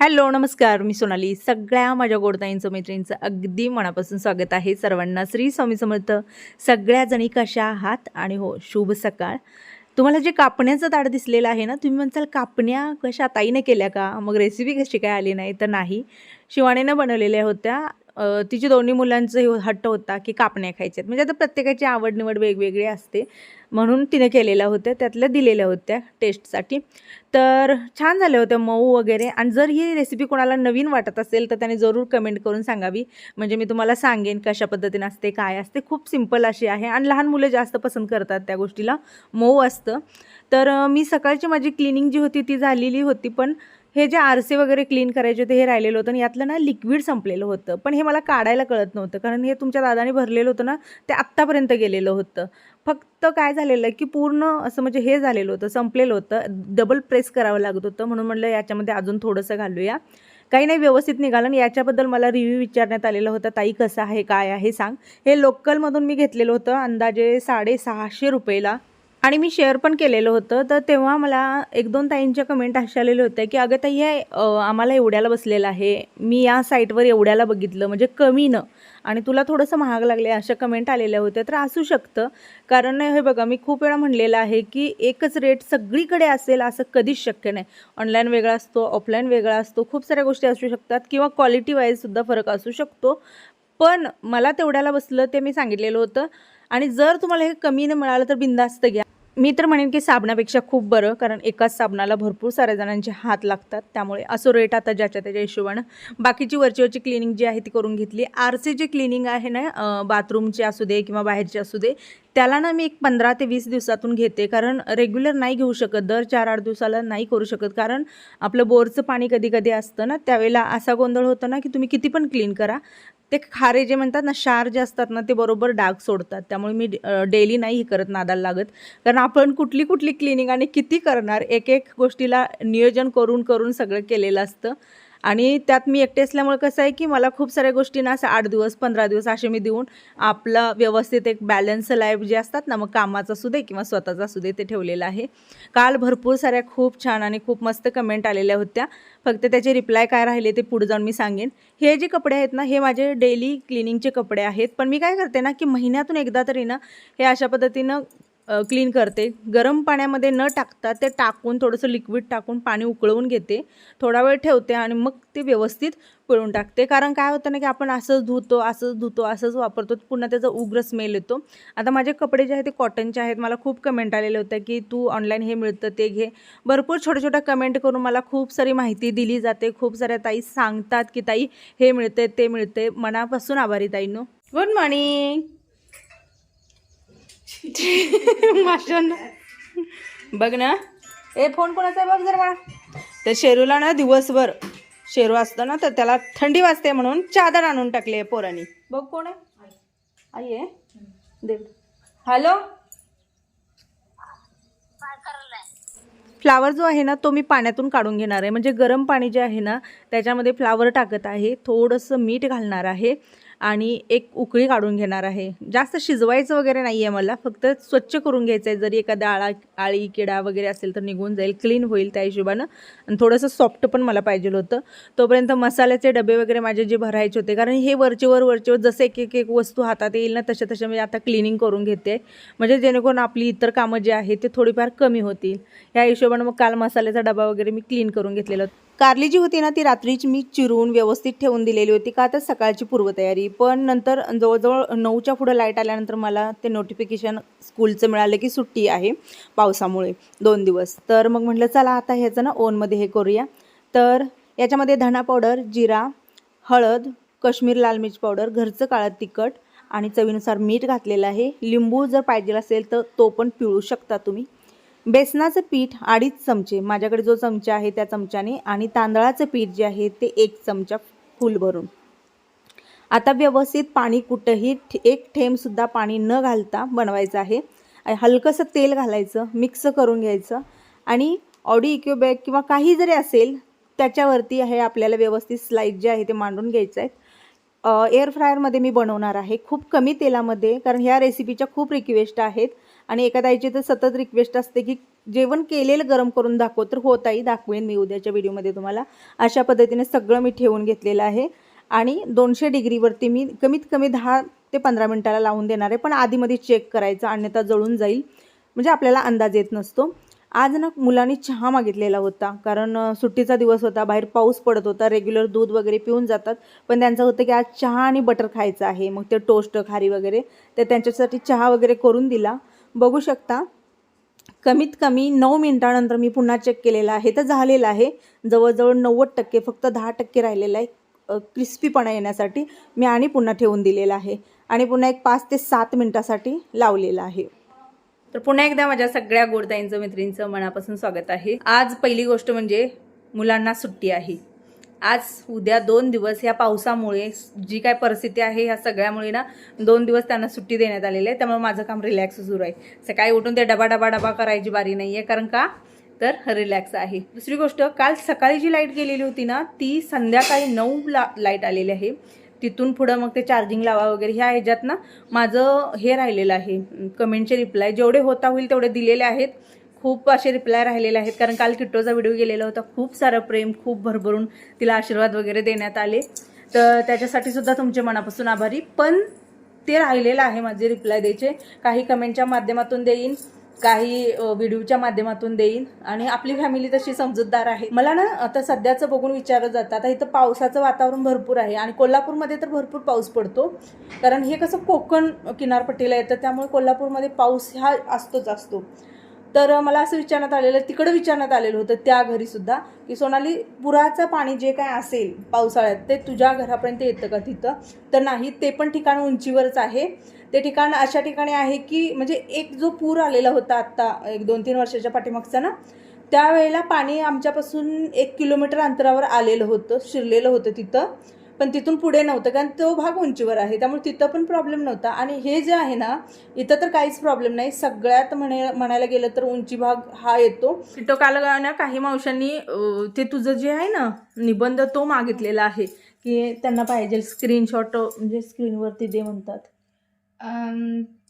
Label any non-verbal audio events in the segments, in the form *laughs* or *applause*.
Hello नमस्कार. मी सोनाली. सगळ्या माझ्या गोडताईंचं मैत्रिणींचं अगदी मनापासून स्वागत आहे. सर्वांना श्री स्वामी समर्थ. सगळ्या जणी कशा आहात? आणि हो शुभ सकाळ. तुम्हाला जे कापण्याचं ताड दिसलेलं आहे ना तुम्ही म्हणसाल कापण्या कशा? ताईने केल्या का? मग रेसिपी कशी काय आली नाही? तर नाही. शिवाणीनं बनवलेल्या होत्या. तिची दोन्ही मुलांचं हट्ट होता की कापण्या खायच्यात. म्हणजे आता प्रत्येकाची आवड निवड वेगवेगळी असते. म्हणून तिने केलेल्या होत्या त्यातल्या दिलेल्या होत्या टेस्टसाठी तर छान झाल्या होत्या मऊ वगैरे. आणि जर ही रेसिपी कोणाला नवीन वाटत असेल तर त्याने जरूर कमेंट करून सांगावी. म्हणजे मी तुम्हाला सांगेन कशा पद्धतीने असते काय असते. खूप सिंपल अशी आहे. आणि लहान मुलं जास्त पसंत करतात त्या गोष्टीला. मऊ असतं. तर मी सकाळची माझी क्लिनिंग जी होती ती झालेली होती. पण हे जे आरसे वगैरे क्लीन करायचे होते हे राहिलेलं होतं. आणि यातलं ना लिक्विड संपलेलं होतं. पण हे मला काढायला कळत नव्हतं. कारण हे तुमच्या दादाने भरलेलं होतं ना ते आत्तापर्यंत गेलेलं होतं. फक्त काय झालेलं की पूर्ण असं म्हणजे हे झालेलं होतं संपलेलं होतं. डबल प्रेस करावं लागत होतं म्हणून म्हणलं याच्यामध्ये अजून थोडंसं घालूया. काही नाही व्यवस्थित निघालं आणि याच्याबद्दल मला रिव्ह्यू विचारण्यात आलेला होता ताई कसं आहे काय आहे सांग. हे लोकलमधून मी घेतलेलं होतं अंदाजे साडेसहाशे रुपयेला. आणि मी शेअर पण केलेलं होतं. तर तेव्हा मला एक दोन ताईंच्या कमेंट अशा आलेले होत्या की अगं ताई हे आम्हाला एवढ्याला बसलेलं आहे. मी या साईटवर एवढ्याला बघितलं म्हणजे कमीनं आणि तुला थोडंसं महाग लागले अशा कमेंट आलेल्या होत्या. तर असू शकतं. कारण हे बघा मी खूप वेळा म्हणलेलं आहे की एकच रेट सगळीकडे असेल असं कधीच शक्य नाही. ऑनलाईन वेगळा असतो ऑफलाईन वेगळा असतो खूप साऱ्या गोष्टी असू शकतात किंवा क्वालिटी वाईजसुद्धा फरक असू शकतो. पण मला तेवढ्याला बसलं ते मी सांगितलेलं होतं. आणि जर तुम्हाला हे कमीनं मिळालं तर बिंदास्त घ्या. मी तर म्हणेन की साबणापेक्षा खूप बरं कारण एकाच साबणाला भरपूर साऱ्या जणांचे हात लागतात. त्यामुळे असो रेट आता ज्याच्या त्याच्या हिशोबानं. बाकीची वरची वरची क्लिनिंग जी आहे ती करून घेतली. आरचे जे क्लिनिंग आहे ना बाथरूमची असू दे किंवा बाहेरचे असू दे त्याला ना मी एक पंधरा ते वीस दिवसातून घेते. कारण रेग्युलर नाही घेऊ शकत. दर चार आठ दिवसाला नाही करू शकत. कारण आपलं बोरचं पाणी कधी कधी असतं ना त्यावेळेला असा गोंधळ होतो ना की तुम्ही किती पण क्लीन करा. ते खारे जे म्हणतात ना क्षार जे असतात ना ते बरोबर डाग सोडतात. त्यामुळे मी डेली नाही करत नादाला लागत. कारण आपण कुठली कुठली क्लिनिंग आणि किती करणार एक एक गोष्टीला नियोजन करून करून सगळं केलेलं असतं. आणि त्यात मी एकटे असल्यामुळे कसं आहे की मला खूप साऱ्या गोष्टींना असं आठ दिवस पंधरा दिवस असे मी देऊन आपलं व्यवस्थित एक बॅलन्स लाईफ जे असतात ना मग कामाचं असू दे किंवा स्वतःचा असू दे ते ठेवलेलं आहे. काल भरपूर साऱ्या खूप छान आणि खूप मस्त कमेंट आलेल्या होत्या. फक्त त्याचे रिप्लाय काय राहिले ते पुढे जाऊन मी सांगेन. हे जे कपडे आहेत ना हे माझे डेली क्लिनिंगचे कपडे आहेत. पण मी काय करते ना की महिन्यातून एकदा तरी ना हे अशा पद्धतीनं क्लीन करते. गरम पाण्यामध्ये न टाकता ते टाकून थोडंसं लिक्विड टाकून पाणी उकळवून घेते. थोडा वेळ ठेवते आणि मग ते व्यवस्थित पिळून टाकते. कारण काय होतं ना की आपण असंच धुतो असंच धुतो असंच वापरतो पुन्हा त्याचा उग्र स्मेल येतो. आता माझे कपडे जे आहेत ते कॉटनचे आहेत. मला खूप कमेंट आलेले होते की तू ऑनलाईन हे मिळतं ते घे. भरपूर छोट्या छोट्या कमेंट करून मला खूप सारी माहिती दिली जाते. खूप साऱ्या ताई सांगतात की ताई हे मिळते ते मिळते मनापासून आभारी ताईनो. गुड मॉर्निंग *laughs* बघ ना. ए फोन कोणाचा आहे बघ जर. मला तर शेरूला ना दिवसभर शेरू असतं ना तर त्याला थंडी वाजते म्हणून चादर आणून टाकली आहे पोरांनी. बघ कोण आहे. आई. आहे. दे हॅलो? फ्लावर जो आहे ना तो मी पाण्यातून काढून घेणार आहे. म्हणजे गरम पाणी जे आहे ना त्याच्यामध्ये फ्लावर टाकत आहे. थोडंसं मीठ घालणार आहे. आणि एक उकळी काढून घेणार आहे. जास्त शिजवायचं वगैरे नाही आहे मला फक्त स्वच्छ करून घ्यायचं आहे जरी एखादा आळा आळी किडा वगैरे असेल तर निघून जाईल क्लीन होईल त्या हिशोबानं. आणि थोडंसं सॉफ्ट पण मला पाहिजे होतं. तोपर्यंत मसाल्याचे डबे वगैरे माझे जे भरायचे होते कारण हे वरचेवर वरचेवर जसे एक एक एक वस्तू हातात येईल ना तशा तशा मी आता क्लिनिंग करून घेते. म्हणजे जेणेकरून आपली इतर कामं जे आहेत ते थोडीफार कमी होतील. या हिशोबानं मग काल मसाल्याचा डबा वगैरे मी क्लीन करून घेतलेला कारली जी होती ना ती रात्रीच मी चिरून व्यवस्थित ठेवून दिलेली होती. का तर सकाळची पूर्वतयारी. पण नंतर जवळजवळ नऊच्या पुढं लाइट आल्यानंतर मला ते नोटिफिकेशन स्कूलचं मिळालं की सुट्टी आहे पावसामुळे दोन दिवस. तर मग म्हटलं चला आता ह्याचं ना ओनमध्ये हे करूया. तर याच्यामध्ये धणा पावडर जिरा हळद काश्मीर लाल मिर्च पावडर घरचं काळं तिखट आणि चवीनुसार मीठ घातलेलं आहे. लिंबू जर पाहिजे असेल तर तो पण पिळू शकता तुम्ही. बेसनाचं पीठ अडीच चमचे माझ्याकडे जो चमचा आहे त्या चमच्याने आणि तांदळाचं पीठ जे आहे ते एक चमचा फुल भरून. आता व्यवस्थित पाणी कुठंही एक थेंबसुद्धा पाणी न घालता बनवायचं आहे. हलकंसं तेल घालायचं मिक्स करून घ्यायचं आणि ऑडी इक्युबॅग किंवा काही जरी असेल त्याच्यावरती आहे आपल्याला व्यवस्थित स्लाईड जे आहे ते मांडून घ्यायचं आहे. एअर फ्रायरमध्ये मी बनवणार आहे खूप कमी तेलामध्ये कारण ह्या रेसिपीच्या खूप रिक्वेस्ट आहेत. आणि एका आईची तर सतत रिक्वेस्ट असते की जेवण केलेलं गरम करून दाखव. तर हो ताई दाखवेन मी उद्याच्या व्हिडिओमध्ये तुम्हाला. अशा पद्धतीने सगळं मी ठेवून घेतलेलं आहे. आणि दोनशे डिग्रीवरती मी कमीत कमी दहा ते पंधरा मिनटाला लावून देणार आहे. पण आधीमध्ये चेक करायचं अन्यथा जळून जाईल. म्हणजे आपल्याला अंदाज येत नसतो. आज ना मुलांनी चहा मागितलेला होता. कारण सुट्टीचा दिवस होता बाहेर पाऊस पडत होता रेग्युलर दूध वगैरे पिऊन जातात. पण त्यांचं होतं की आज चहा आणि बटर खायचं आहे. मग ते टोस्ट खारी वगैरे तर त्यांच्यासाठी चहा वगैरे करून दिला. बघू शकता. कमीत कमी नऊ मिनिटानंतर मी पुन्हा चेक केलेला आहे. तर झालेलं आहे. जवळजवळ नव्वद टक्के फक्त दहा टक्के राहिलेलं आहे क्रिस्पीपणा येण्यासाठी मी आणि पुन्हा ठेवून दिलेला आहे. आणि पुन्हा एक पाच ते सात मिनिटासाठी लावलेलं आहे. तर पुन्हा एकदा माझ्या सगळ्या गोडताईंचं मैत्रिणींचं मनापासून स्वागत आहे. आज पहिली गोष्ट म्हणजे मुलांना सुट्टी आहे. आज उद्या दोन दिवस या पावसामुळे जी काय परिस्थिती आहे ह्या सगळ्यामुळे ना दोन दिवस त्यांना सुट्टी देण्यात आलेली आहे. त्यामुळे माझं काम रिलॅक्स सुरू आहे. सकाळी उठून ते डबा डबा डबा करायची बारी नाही आहे कारण का? तर रिलॅक्स आहे. दुसरी गोष्ट काल सकाळी जी लाइट गेलेली होती ना ती संध्याकाळी नऊ ला लाइट आलेली आहे. तिथून पुढं मग ते चार्जिंग लावा वगैरे ह्या ह्याच्यात ना माझं हे राहिलेलं आहे. कमेंटचे रिप्लाय जेवढे होता होईल तेवढे दिलेले आहेत. खूप असे रिप्लाय राहिलेले आहेत. कारण काल किट्टोचा व्हिडिओ गेलेला होता. खूप सारं प्रेम खूप भरभरून तिला आशीर्वाद वगैरे देण्यात आले. तर त्याच्यासाठी सुद्धा तुमचे मनापासून आभारी. पण ते राहिलेलं आहे माझे रिप्लाय द्यायचे. काही कमेंटच्या माध्यमातून देईन काही व्हिडिओच्या माध्यमातून देईन. आणि आपली फॅमिली तशी समजूतदार आहे. मला ना आता सध्याचं बघून विचारलं जातं. आता इथं पावसाचं वातावरण भरपूर आहे. आणि कोल्हापूरमध्ये तर भरपूर पाऊस पडतो. कारण हे कसं कोकण किनारपट्टीला येतं. त्यामुळे कोल्हापूरमध्ये पाऊस हा असतोच असतो. तर मला असं विचारण्यात आलेलं तिकडं विचारण्यात आलेलं होतं त्या घरीसुद्धा की सोनाली पुराचं पाणी जे काय असेल पावसाळ्यात ते तुझ्या घरापर्यंत येतं का तिथं? तर नाही ते पण ठिकाण उंचीवरच आहे. ते ठिकाण अशा ठिकाणी आहे की म्हणजे एक जो पूर आलेला होता आत्ता एक दोन तीन वर्षाच्या पाठीमागचा ना त्यावेळेला पाणी आमच्यापासून एक किलोमीटर अंतरावर आलेलं होतं शिरलेलं होतं तिथं. पण तिथून पुढे नव्हतं कारण तो भाग उंचीवर आहे त्यामुळे तिथं पण प्रॉब्लेम नव्हता. आणि हे जे आहे ना इथं तर काहीच प्रॉब्लेम नाही. सगळ्यात म्हणे म्हणायला गेलं तर उंची भाग हा येतो. तिथं काल ना काही मावशांनी ते तुझं जे आहे ना निबंध तो मागितलेला आहे की त्यांना पाहिजे स्क्रीनशॉट म्हणजे स्क्रीनवरती दे म्हणतात.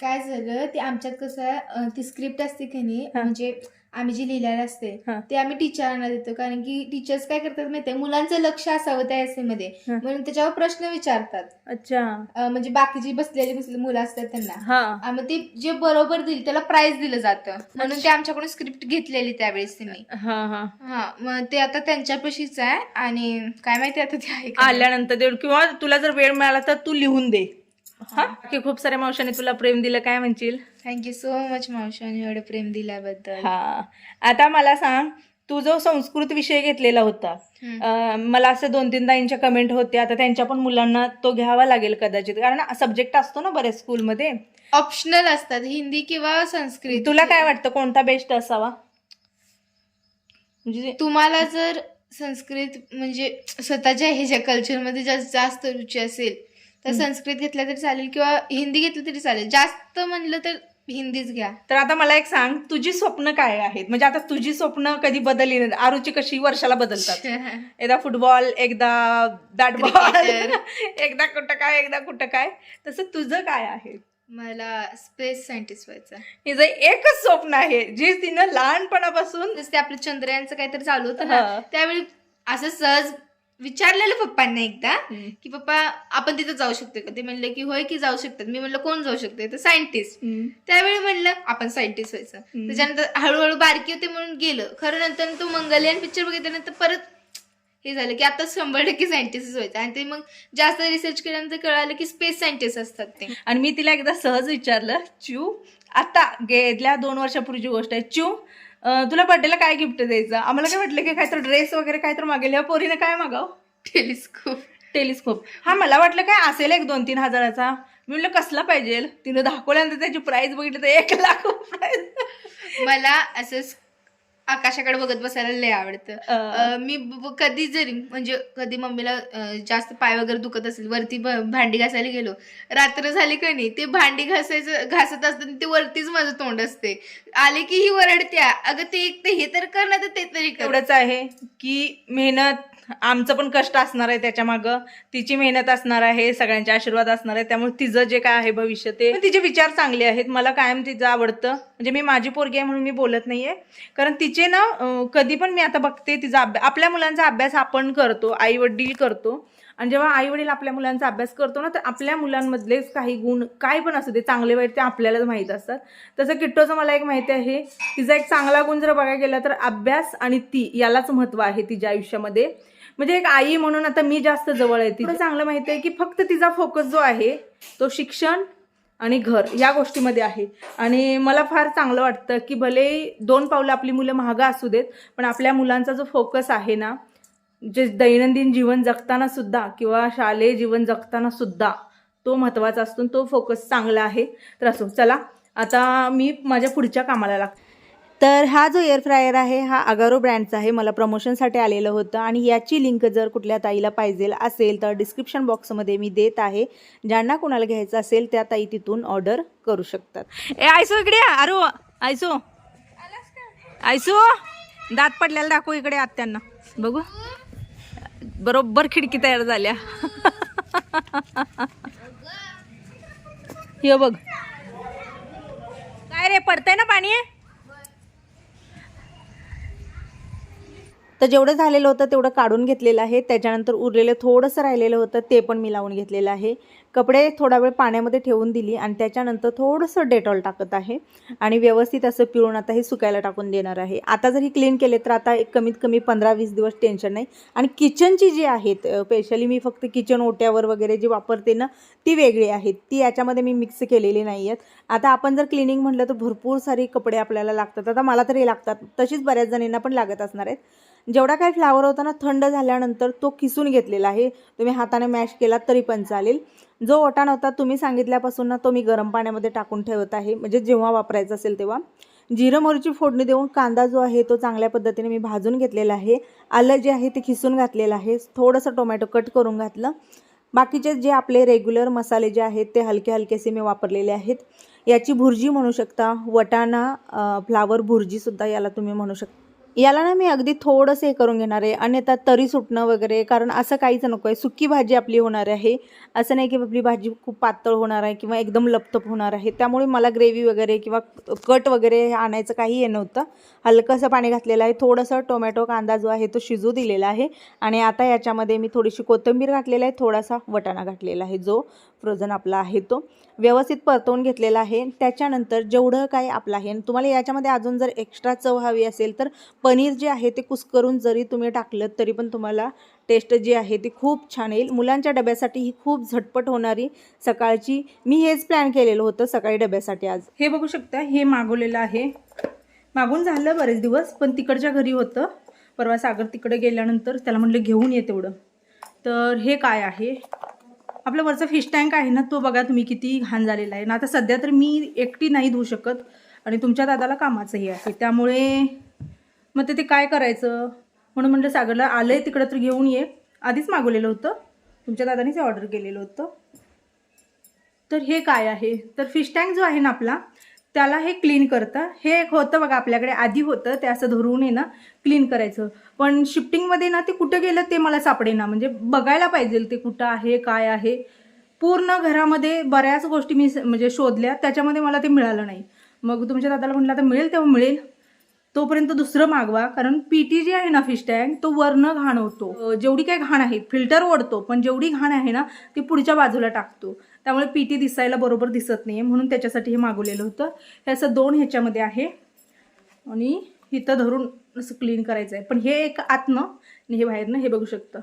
काय झालं ते आमच्यात कसं ती स्क्रिप्ट असते की नाही. म्हणजे आम्ही जी लिहिलेलं असते हा. ते आम्ही टीचरांना देतो. कारण की टीचर्स काय करतात माहितीये? मुलांचं लक्ष असावं त्या essay मध्ये. हा. म्हणून त्याच्यावर प्रश्न विचारतात. अच्छा. अ, म्हणजे बाकीची बसलेली बसलेली मुलं असतात त्यांना. हा. आ, मग ते जे बरोबर दिल त्याला प्राइज दिलं जातं. म्हणून ते आमच्याकडून स्क्रिप्ट घेतलेली त्यावेळेस त्यांनी. हा हा. हा मग ते आता त्यांच्यापाशीच आहे आणि काय माहिती आता ते आहे का नाही. आल्यानंतर दे किंवा तुला जर वेळ मिळाला तर तू लिहून दे. हा. की खूप साऱ्या मावशांनी तुला प्रेम दिलं काय म्हणशील? थँक्यू सो मच मावशाने एवढं प्रेम दिल्याबद्दल. हा. आता मला सांग तू जो संस्कृत विषय घेतलेला होता हम्म. अं, मला असे दोन तीन ताईंच्या कमेंट होत्या आता त्यांच्या पण मुलांना तो घ्यावा लागेल कदाचित. कारण सब्जेक्ट असतो ना बऱ्याच स्कूलमध्ये ऑप्शनल असतात हिंदी किंवा संस्कृत. तुला काय वाटतं कोणता बेस्ट असावा? म्हणजे तुम्हाला जर संस्कृत म्हणजे स्वतःच्या ह्याच्या कल्चरमध्ये जास्त जास्त रुची असेल तर. संस्कृत घेतलं तरी चालेल किंवा हिंदी घेतलं तरी चालेल. जास्त म्हणलं तर हिंदीच घ्या. तर आता मला एक सांग तुझी स्वप्न काय आहेत? म्हणजे आता तुझी स्वप्न कधी बदलली नाही. आरूची कशी वर्षाला बदलतात? *laughs* एकदा फुटबॉल एकदा बॉल. *laughs* एकदा कुठं काय एकदा कुठं काय. तसं तुझं काय आहे? मला स्पेस सायंटिस्ट व्हायचं हिचं एकच स्वप्न आहे जे तिनं लहानपणापासून जसं ते आपलं चंद्रयानचं काहीतरी चालू होतं ना. त्यावेळी असं सहज विचारलेलं पप्पांना एकदा की पप्पा आपण तिथं जाऊ शकतो का? ते म्हणले की होय की जाऊ शकतात. मी म्हणलं कोण जाऊ शकते तर सायंटिस्ट. त्यावेळी म्हणलं आपण सायंटिस्ट व्हायचं. त्याच्यानंतर हळूहळू बारकी होते म्हणून गेलं. खरं नंतर तो मंगलयान पिक्चर बघितल्यानंतर परत हे झालं की आता शंभर टक्के सायंटिस्ट व्हायचं. आणि ते मग जास्त रिसर्च केल्यानंतर कळालं की स्पेस सायंटिस्ट असतात ते. आणि मी तिला एकदा सहज विचारलं चू आता गेल्या दोन वर्षापूर्वीची गोष्ट आहे चू अं, तुला बर्थडेला काय गिफ्ट द्यायचं? आम्हाला काय वाटलं की काहीतरी ड्रेस वगैरे काहीतरी मागेल? या पोरीने काय मागाव? टेलिस्कोप टेलिस्कोप हा मला वाटलं काय असेल एक दोन तीन हजाराचा. मी म्हणलं कसला पाहिजे? तिनं दाखवल्यानंतर त्याची प्राइस बघितली तर एक लाख प्राइस मला असं आकाशाकडे बघत बसायला लय आवडतं. अं, मी ब- कधी जरी म्हणजे कधी मम्मीला अं, जास्त पाय वगैरे दुखत असेल वरती भांडी घासायला गेलो रात्र झाली का नाही ते भांडी घासायचं घासत असताना ते वरतीच माझं तोंड असते आले की ही वरडत्या. अगं ते एक तर हे तर कर ना तर ते तरी कर. एवढंच आहे की मेहनत आमचं पण कष्ट असणार आहे त्याच्या मागं. तिची मेहनत असणार आहे सगळ्यांचे आशीर्वाद असणार आहे. त्यामुळे तिचं जे काय आहे भविष्य ते तिचे विचार चांगले आहेत. मला कायम तिचं आवडतं. म्हणजे मी माझी पोरगी आहे म्हणून मी बोलत नाही आहे कारण तिचे ना कधी पण मी आता बघते तिचा अभ्यास आपल्या मुलांचा अभ्यास आपण करतो. आई वडील करतो. आणि जेव्हा आई वडील आपल्या मुलांचा अभ्यास करतो ना तर आपल्या मुलांमधलेच काही गुण काय पण असू दे चांगले वाईट ते आपल्यालाच माहीत असतात. तसं किट्टोचं मला एक माहिती आहे. तिचा एक चांगला गुण जर बघायला गेला तर अभ्यास आणि ती यालाच महत्त्व आहे तिच्या आयुष्यामध्ये. म्हणजे एक आई म्हणून आता मी जास्त जवळ आहे तिला चांगलं माहिती आहे की फक्त तिचा फोकस जो आहे तो शिक्षण आणि घर या गोष्टीमध्ये आहे. आणि मला फार चांगलं वाटतं की भले दोन पावलं आपली मुलं महागा असू देत पण आपल्या मुलांचा जो फोकस आहे ना जे दैनंदिन जीवन जगताना सुद्धा किंवा शालेय जीवन जगताना सुद्धा तो महत्त्वाचा असतो आणि तो फोकस चांगला आहे. तर असो चला आता मी माझ्या पुढच्या कामाला लागते. तर हा जो एअर फ्रायर आहे हा अगारो ब्रँडचा आहे. मला प्रमोशनसाठी आलेलं होतं आणि याची लिंक जर कुठल्या ताईला पाहिजे असेल तर डिस्क्रिप्शन बॉक्समध्ये मी देत आहे. ज्यांना कोणाला घ्यायचं असेल त्या ताई तिथून ऑर्डर करू शकतात. ए आयसो इकडे अरो आयसो. आयसो दात पडलेला दाखव इकडे आत्यांना. बघू. बरोबर खिडकी तयार झाल्या. *laughs* हे बघ. काय रे पडतंय ना पाणी? तर जेवढं झालेलं होतं तेवढं काढून घेतलेलं आहे. त्याच्यानंतर उरलेलं थोडंसं राहिलेलं होतं ते पण मी लावून घेतलेलं आहे. कपडे थोडा वेळ पाण्यामध्ये ठेवून दिली आणि त्याच्यानंतर थोडंसं डेटॉल टाकत आहे. आणि व्यवस्थित असं पिळून आता हे सुकायला टाकून देणार आहे. आता जर ही क्लीन केले तर आता एक कमीत कमी पंधरा वीस दिवस टेन्शन नाही. आणि किचनची जी आहेत स्पेशली मी फक्त किचन ओट्यावर वगैरे जी वापरते ना ती वेगळी आहेत. ती याच्यामध्ये मी मिक्स केलेली नाही आहेत. आता आपण जर क्लिनिंग म्हटलं तर भरपूर सारे कपडे आपल्याला लागतात. आता मला तरी लागतात. तशीच बऱ्याच जणींना पण लागत असणार आहेत. जेवढा काही फ्लावर होता ना थंड झाल्यानंतर तो किसून घेतलेला आहे. तुम्ही हाताने मॅश केला तरी पण चालेल. जो ओटा नव्हता तुम्ही सांगितल्यापासून ना तो मी गरम पाण्यामध्ये टाकून ठेवत आहे. म्हणजे जेव्हा वापरायचा असेल तेव्हा. जिरं मोहरीची फोडणी देऊन कांदा जो आहे तो चांगल्या पद्धतीने मी भाजून घेतलेला आहे. आलं जे आहे ते खिसून घातलेलं आहे. थोडंसं टोमॅटो कट करून घातलं. बाकीचे जे आपले रेग्युलर मसाले जे आहेत ते हलके हलकेसे मी वापरलेले आहेत. याची भुर्जी म्हणू शकता. वटाणा फ्लावर भुर्जीसुद्धा याला तुम्ही म्हणू शकता. याला ना मी अगदी थोडंसं हे करून घेणार आहे. अन्यथा तरी सुटणं वगैरे कारण असं काहीच नको आहे. सुकी भाजी आपली होणार आहे. असं नाही की आपली भाजी खूप पातळ होणार आहे किंवा एकदम लपतप होणार आहे. त्यामुळे मला ग्रेव्ही वगैरे किंवा कट वगैरे आणायचं काही हे नव्हतं. हलकंसं पाणी घातलेलं आहे. थोडंसं टोमॅटो कांदा जो आहे तो शिजू दिलेला आहे. आणि आता याच्यामध्ये मी थोडीशी कोथिंबीर घातलेला आहे. थोडासा वटाणा घातलेला आहे जो. फ्रोझन आपला आहे तो. व्यवस्थित परतवून घेतलेला आहे. त्याच्यानंतर जेवढं काय आपलं आहे आणि तुम्हाला याच्यामध्ये अजून जर एक्स्ट्रा चव हवी असेल तर पनीर जे आहे ते कुस्करून जरी तुम्ही टाकलं तरी पण तुम्हाला टेस्ट जी आहे ती खूप छान येईल. मुलांच्या डब्यासाठी ही खूप झटपट होणारी सकाळची मी हेच प्लॅन केलेलं होतं सकाळी डब्यासाठी आज. हे बघू शकता हे मागवलेलं आहे. मागून झालं बरेच दिवस पण तिकडच्या घरी होतं. परवा सागर तिकडे गेल्यानंतर त्याला म्हटलं घेऊन ये तेवढं. तर हे काय आहे? आपलं वरचं फिश टँक आहे ना तो बघा तुम्ही किती घाण झालेला आहे. ना आता सध्या तर मी एकटी नाही धुवू शकत आणि तुमच्या दादाला कामाचंही आहे. त्यामुळे मग ते ते काय करायचं? म्हणून म्हटलं सागरला आलं आहे तिकडं तर घेऊन ये. आधीच मागवलेलं होतं. तुमच्या दादानेच ऑर्डर केलेलं होतं. तर हे काय आहे? तर फिश टँक जो आहे ना आपला त्याला हे क्लीन करतं. हे एक होतं बघा आपल्याकडे आधी होतं ते असं धरून आहे ना क्लीन करायचं. पण शिफ्टिंगमध्ये ना ते कुठं गेलं ते मला सापडेना. म्हणजे बघायला पाहिजे ते कुठं आहे काय आहे. पूर्ण घरामध्ये बऱ्याच गोष्टी मी स- म्हणजे शोधल्या. त्याच्यामध्ये मला ते मिळालं नाही. मग तुमच्या दादाला म्हटलं आता मिळेल तेव्हा मिळेल. तोपर्यंत दुसरं मागवा कारण पीटी जी आहे ना फिश टँक तो वरनं घाण होतो जेवढी काय घाण आहे फिल्टर ओढतो पण जेवढी घाण आहे ना ती पुढच्या बाजूला टाकतो. त्यामुळे पीटी दिसायला बरोबर दिसत नाही म्हणून त्याच्यासाठी हे मागवलेलं होतं. हे असं दोन ह्याच्यामध्ये आहे. आणि इथं धरून असं क्लीन करायचं आहे पण हे एक आतनं आणि हे बाहेरनं हे बघू शकतं.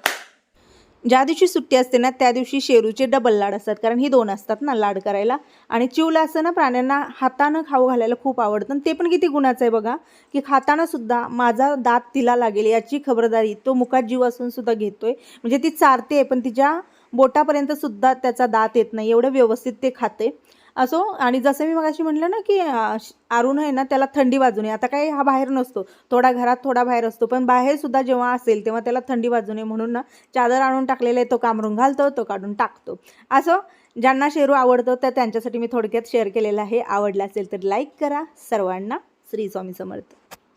ज्या दिवशी सुट्टी असते ना त्या दिवशी शेरूचे डबल लाड असतात. कारण ही दोन असतात ना लाड करायला. आणि चिवला असं ना प्राण्यांना हातानं खाऊ घालायला खूप आवडतं. आणि ते पण किती गुणाचं आहे बघा की खाताना सुद्धा माझा दात तिला लागेल याची खबरदारी तो मुखात जीव असून सुद्धा घेतोय. म्हणजे ती चारते पण तिच्या बोटापर्यंत सुद्धा त्याचा दात येत नाही. एवढं व्यवस्थित ते खाते. असो आणि जसं मी मगाशी म्हटलं ना की अरुण आहे ना त्याला थंडी वाजू नये आता काही हा बाहेर नसतो. थोडा घरात थोडा बाहेर असतो. पण बाहेरसुद्धा जेव्हा असेल तेव्हा त्याला थंडी वाजू नये म्हणून ना चादर आणून टाकलेलं आहे तो कामरून घालतो तो काढून टाकतो. असो ज्यांना शेरू आवडतो तर त्यांच्यासाठी मी थोडक्यात शेअर केलेलं आहे. आवडलं असेल तर लाईक करा. सर्वांना श्री स्वामी समर्थ.